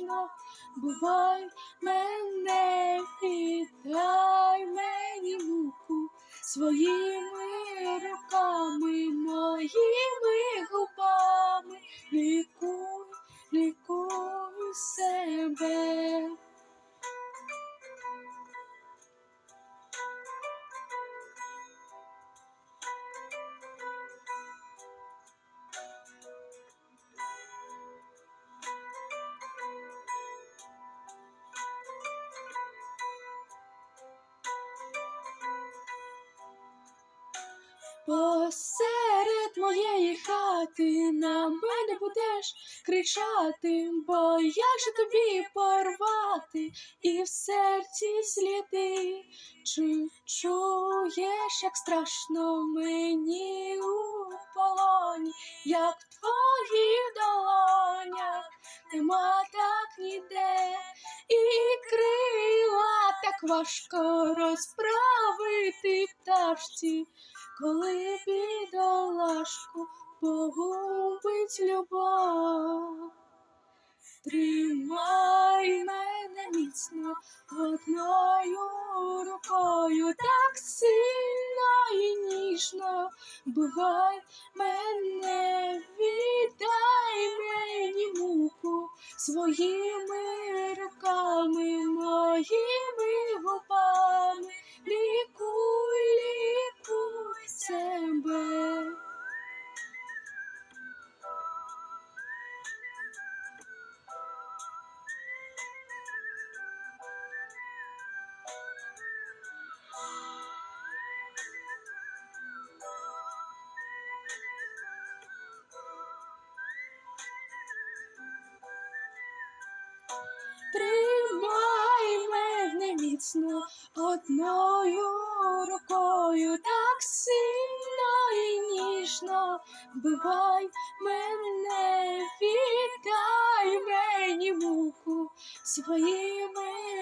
і. Бувай мене, віддай мені муку своїми руками, моїми губами, лікуй, лікуй себе. Посеред моєї хати на мене будеш кричати, бо як же тобі порвати? І в серці сліди, чи чуєш, як страшно мені у полоні, як в твоїх долонях важко розправити пташці коли бідолашку погубить любов. Тримай мене міцно одною рукою, так сильно і ніжно, бувай мене, віддай мені муку своїми міцно одною рукою, так сильно і ніжно. Вбивай мене, віддай мені муку своїми